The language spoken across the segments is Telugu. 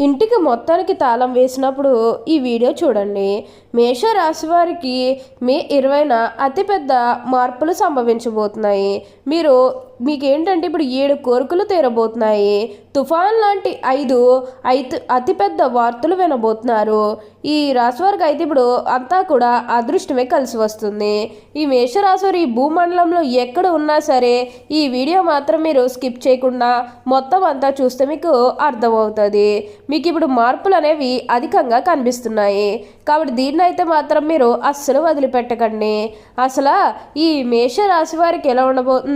ఇంటికి మొత్తానికి తాళం వేసినప్పుడు ఈ వీడియో చూడండి. మేషరాశి వారికి మే ఇరవైన అతిపెద్ద మార్పులు సంభవించబోతున్నాయి. మీరు మీకేంటంటే ఇప్పుడు ఏడు కోరికలు తీరబోతున్నాయి. తుఫాన్ లాంటి ఐదు ఐదు అతిపెద్ద వార్తలు వినబోతున్నారు. ఈ రాశి వారికి అయితే ఇప్పుడు అంతా కూడా అదృష్టమే కలిసి వస్తుంది. ఈ మేషరాశివారు ఈ భూమండలంలో ఎక్కడ ఉన్నా సరే ఈ వీడియో మాత్రం మీరు స్కిప్ చేయకుండా మొత్తం అంతా చూస్తే మీకు అర్థమవుతుంది. మీకు ఇప్పుడు మార్పులు అనేవి అధికంగా కనిపిస్తున్నాయి. కాబట్టి దీన్ని అయితే మాత్రం మీరు అస్సలు వదిలిపెట్టకండి. అసలు ఈ మేషరాశి వారికి ఎలా ఉండబోతుంది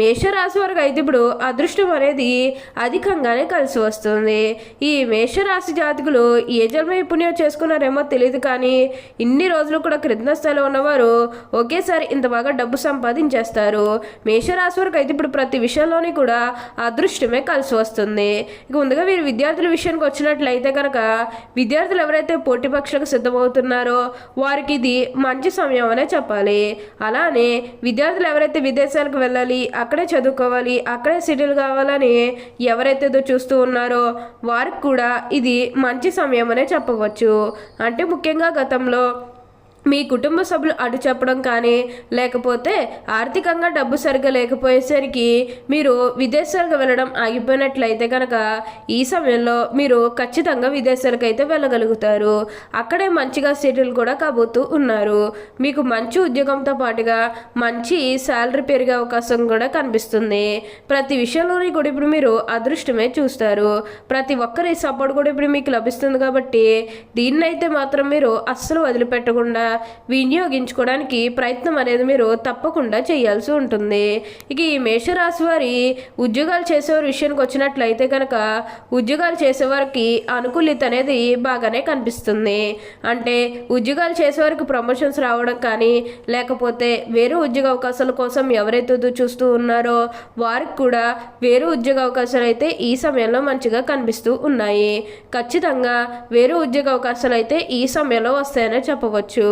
మేషరాశి వారికి అయితే ఇప్పుడు అదృష్టం అనేది అధికంగానే కలిసి వస్తుంది. ఈ మేషరాశి జాతకులు ఏ జన్మ పుణ్యం చేసుకున్నారేమో తెలియదు కానీ ఇన్ని రోజులు కూడా క్రింద స్థాయిలో ఉన్నవారు ఒకేసారి ఇంత బాగా డబ్బు సంపాదించేస్తారు. మేషరాశి వారికి అయితే ఇప్పుడు ప్రతి విషయంలోని కూడా అదృష్టమే కలిసి వస్తుంది. ఇక ముందుగా వీరు విద్యార్థుల విషయానికి వచ్చినట్లయితే కనుక విద్యార్థులు ఎవరైతే పోటీ పక్షులకు సిద్ధమవుతున్నారో వారికి ఇది మంచి సమయం అనే చెప్పాలి. అలానే విద్యార్థులు ఎవరైతే విదేశాలకు వెళ్ళాలి అక్కడే చదువుకోవాలి అక్కడే సెటిల్ కావాలని ఎవరైతే చూస్తూ ఉన్నారో వారికి కూడా ఇది మంచి సమయం అనే చెప్పవచ్చు. అంటే ముఖ్యంగా గతంలో మీ కుటుంబ సభ్యులు అడ్డు చెప్పడం కానీ లేకపోతే ఆర్థికంగా డబ్బు సరిగ్గా లేకపోయేసరికి మీరు విదేశాలకు వెళ్ళడం ఆగిపోయినట్లయితే కనుక ఈ సమయంలో మీరు ఖచ్చితంగా విదేశాలకు అయితే వెళ్ళగలుగుతారు. అక్కడే మంచిగా సెటిల్ కూడా కాబోతూ ఉన్నారు. మీకు మంచి ఉద్యోగంతో పాటుగా మంచి శాలరీ పెరిగే అవకాశం కూడా కనిపిస్తుంది. ప్రతి విషయంలోని కూడా ఇప్పుడు మీరు అదృష్టమే చూస్తారు. ప్రతి ఒక్కరి సపోర్ట్ కూడా ఇప్పుడు మీకు లభిస్తుంది కాబట్టి దీన్నైతే మాత్రం మీరు అస్సలు వదిలిపెట్టకుండా వినియోగించుకోవడానికి ప్రయత్నం అనేది మీరు తప్పకుండా చేయాల్సి ఉంటుంది. ఇక ఈ మేషరాశి వారి ఉద్యోగాలు చేసేవారి విషయానికి వచ్చినట్లయితే కనుక ఉద్యోగాలు చేసేవారికి అనుకూలిత అనేది బాగానే కనిపిస్తుంది. అంటే ఉద్యోగాలు చేసేవారికి ప్రమోషన్స్ రావడం కానీ లేకపోతే వేరే ఉద్యోగ అవకాశాల కోసం ఎవరైతే చూస్తూ ఉన్నారో వారికి కూడా వేరే ఉద్యోగ అవకాశాలు అయితే ఈ సమయంలో మంచిగా కనిపిస్తూ ఉన్నాయి. ఖచ్చితంగా వేరే ఉద్యోగ అవకాశాలు అయితే ఈ సమయంలో వస్తాయనే చెప్పవచ్చు.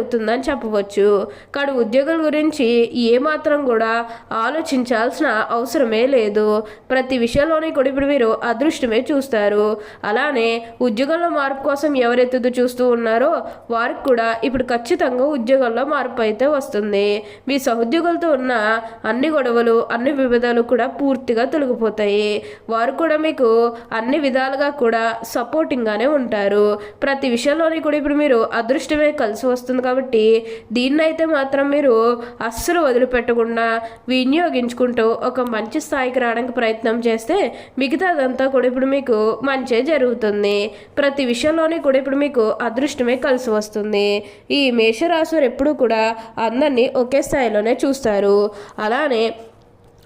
జరుగుతుందని చెప్పవచ్చు. కానీ ఉద్యోగుల గురించి ఏమాత్రం కూడా ఆలోచించాల్సిన అవసరమే లేదు. ప్రతి విషయంలోనే కూడా ఇప్పుడు మీరు అదృష్టమే చూస్తారు. అలానే ఉద్యోగంలో మార్పు కోసం ఎవరెత్తుదో చూస్తూ ఉన్నారో వారికి కూడా ఇప్పుడు ఖచ్చితంగా ఉద్యోగంలో మార్పు అయితే వస్తుంది. మీ సహోద్యోగులతో ఉన్న అన్ని గొడవలు అన్ని విభేదాలు కూడా పూర్తిగా తొలగిపోతాయి. వారు కూడా మీకు అన్ని విధాలుగా కూడా సపోర్టింగ్గానే ఉంటారు. ప్రతి విషయంలోని కూడా ఇప్పుడు మీరు అదృష్టమే కలిసి వస్తుంది కాబట్టి దీన్నైతే మాత్రం మీరు అస్సలు వదిలిపెట్టకుండా వినియోగించుకుంటూ ఒక మంచి స్థాయికి రావడానికి ప్రయత్నం చేస్తే మిగతాదంతా కూడా ఇప్పుడు మీకు మంచే జరుగుతుంది. ప్రతి విషయంలోనే కూడా ఇప్పుడు మీకు అదృష్టమే కలిసి వస్తుంది. ఈ మేషరాశులు ఎప్పుడూ కూడా అందరినీ ఒకే స్థాయిలోనే చూస్తారు. అలానే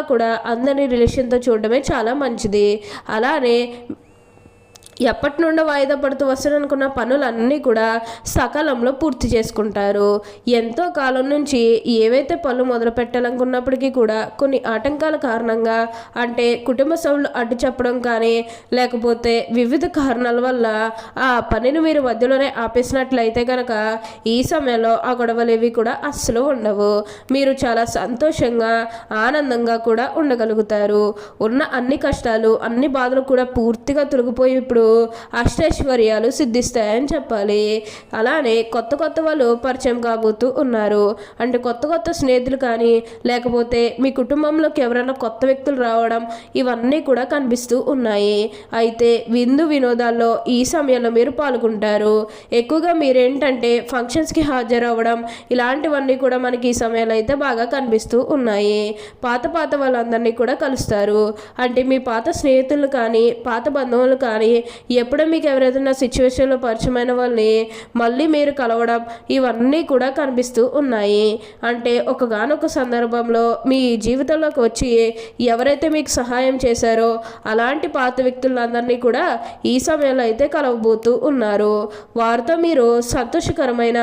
కూడా అందరి రిలేషన్తో చూడడమే చాలా మంచిది. అలానే ఎప్పటి నుండో వాయిదా పడుతూ వస్తారనుకున్న పనులన్నీ కూడా సకాలంలో పూర్తి చేసుకుంటారు. ఎంతో కాలం నుంచి ఏవైతే పనులు మొదలు పెట్టాలనుకున్నప్పటికీ కూడా కొన్ని ఆటంకాల కారణంగా అంటే కుటుంబ సభ్యులు అడ్డు చెప్పడం కానీ లేకపోతే వివిధ కారణాల వల్ల ఆ పనిని మీరు మధ్యలోనే ఆపేసినట్లయితే కనుక ఈ సమయంలో ఆ గొడవలు ఏవి కూడా అస్సలు ఉండవు. మీరు చాలా సంతోషంగా ఆనందంగా కూడా ఉండగలుగుతారు. ఉన్న అన్ని కష్టాలు అన్ని బాధలు కూడా పూర్తిగా తొలగిపోయి ఇప్పుడు అష్టైశ్వర్యాలు సిద్ధిస్తాయని చెప్పాలి. అలానే కొత్త కొత్త వాళ్ళు పరిచయం కాబోతూ ఉన్నారు. అంటే కొత్త కొత్త స్నేహితులు కానీ లేకపోతే మీ కుటుంబంలోకి ఎవరైనా కొత్త వ్యక్తులు రావడం ఇవన్నీ కూడా కనిపిస్తూ ఉన్నాయి. అయితే విందు వినోదాల్లో ఈ సమయంలో మీరు పాల్గొంటారు. ఎక్కువగా మీరేంటంటే ఫంక్షన్స్కి హాజరవ్వడం ఇలాంటివన్నీ కూడా మనకి ఈ సమయంలో అయితే బాగా కనిపిస్తూ ఉన్నాయి. పాత పాత వాళ్ళందరినీ కూడా కలుస్తారు. అంటే మీ పాత స్నేహితులు కానీ పాత బంధువులు కానీ ఎప్పుడో మీకు ఎవరైతే సిచ్యువేషన్లో పరిచయమైన వాళ్ళని మళ్ళీ మీరు కలవడం ఇవన్నీ కూడా కనిపిస్తూ ఉన్నాయి. అంటే ఒకగానొక సందర్భంలో మీ జీవితంలోకి వచ్చి ఎవరైతే మీకు సహాయం చేశారో అలాంటి పాత వ్యక్తులందరినీ కూడా ఈ సమయంలో అయితే కలవబోతూ ఉన్నారు. వారితో మీరు సంతోషకరమైన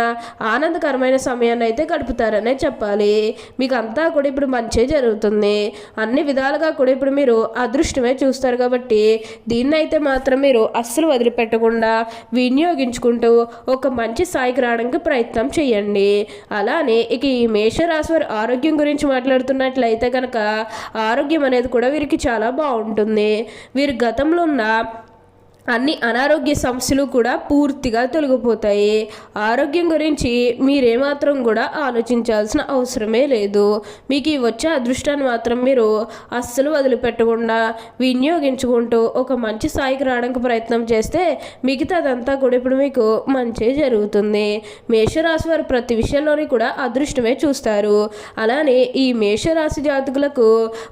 ఆనందకరమైన సమయాన్ని అయితే గడుపుతారనే చెప్పాలి. మీకు అంతా కూడా ఇప్పుడు మంచి జరుగుతుంది. అన్ని విధాలుగా కూడా ఇప్పుడు మీరు అదృష్టమే చూస్తారు కాబట్టి దీన్ని అయితే మాత్రం మీరు అస్సలు వదిలిపెట్టకుండా వినియోగించుకుంటూ ఒక మంచి స్థాయికి రావడానికి ప్రయత్నం చేయండి. అలానే ఇక ఈ మేషరాశి వారి ఆరోగ్యం గురించి మాట్లాడుతున్నట్లయితే కనుక ఆరోగ్యం అనేది కూడా వీరికి చాలా బాగుంటుంది. వీరి గతంలో ఉన్న అన్ని అనారోగ్య సమస్యలు కూడా పూర్తిగా తొలగిపోతాయి. ఆరోగ్యం గురించి మీరేమాత్రం కూడా ఆలోచించాల్సిన అవసరమే లేదు. మీకు ఈ వచ్చే అదృష్టాన్ని మాత్రం మీరు అస్సలు వదిలిపెట్టకుండా వినియోగించుకుంటూ ఒక మంచి స్థాయికి రావడానికి ప్రయత్నం చేస్తే మిగతాదంతా కూడా ఇప్పుడు మీకు మంచి జరుగుతుంది. మేషరాశి వారు ప్రతి విషయంలోని కూడా అదృష్టమే చూస్తారు. అలానే ఈ మేషరాశి జాతకులకు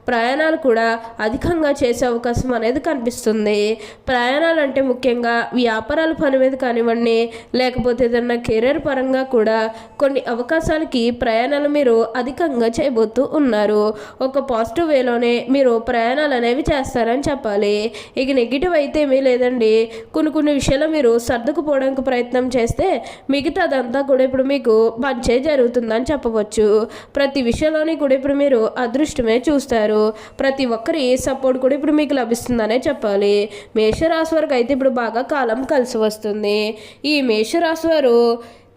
ప్రయాణాలు కూడా అధికంగా చేసే అవకాశం అనేది కనిపిస్తుంది. ప్రయాణాలు అంటే ముఖ్యంగా వ్యాపారాల పని మీద కానివ్వండి లేకపోతే ఏదన్నా కెరీర్ పరంగా కూడా కొన్ని అవకాశాలకి ప్రయాణాలు మీరు అధికంగా చేయబోతూ ఉన్నారు. ఒక పాజిటివ్ వేలోనే మీరు ప్రయాణాలు అనేవి చేస్తారని చెప్పాలి. ఇక నెగిటివ్ అయితే ఏమీ లేదండి. కొన్ని కొన్ని విషయాలు మీరు సర్దుకుపోవడానికి ప్రయత్నం చేస్తే మిగతాదంతా కూడా ఇప్పుడు మీకు మంచే జరుగుతుందని చెప్పవచ్చు. ప్రతి విషయంలోని కూడా ఇప్పుడు మీరు అదృష్టమే చూస్తారు. ప్రతి ఒక్కరి సపోర్ట్ కూడా ఇప్పుడు మీకు లభిస్తుందనే చెప్పాలి. మేషరాశి వారికి అయితే ఇప్పుడు బాగా కాలం కలిసి వస్తుంది. ఈ మేషరాశి వారు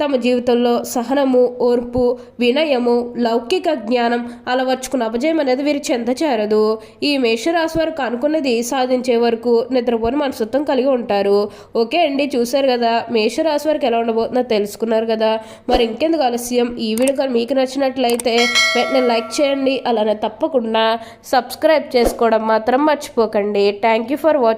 తమ జీవితంలో సహనము ఓర్పు వినయము లౌకిక జ్ఞానం అలవర్చుకున్న అపజయం అనేది వీరి చెంత చేరదు ఈ మేషరాశి వారికి అనుకున్నది సాధించే వరకు నిద్రపోని మనసత్వం కలిగి ఉంటారు. ఓకే అండి చూశారు కదా మేషరాశి వారికి ఎలా ఉండబోతుందో తెలుసుకున్నారు కదా. మరి ఇంకెందుకు ఆలస్యం? ఈ వీడియో మీకు నచ్చినట్లయితే వెంటనే లైక్ చేయండి. అలానే తప్పకుండా సబ్స్క్రైబ్ చేసుకోవడం మాత్రం మర్చిపోకండి. Thank you for watching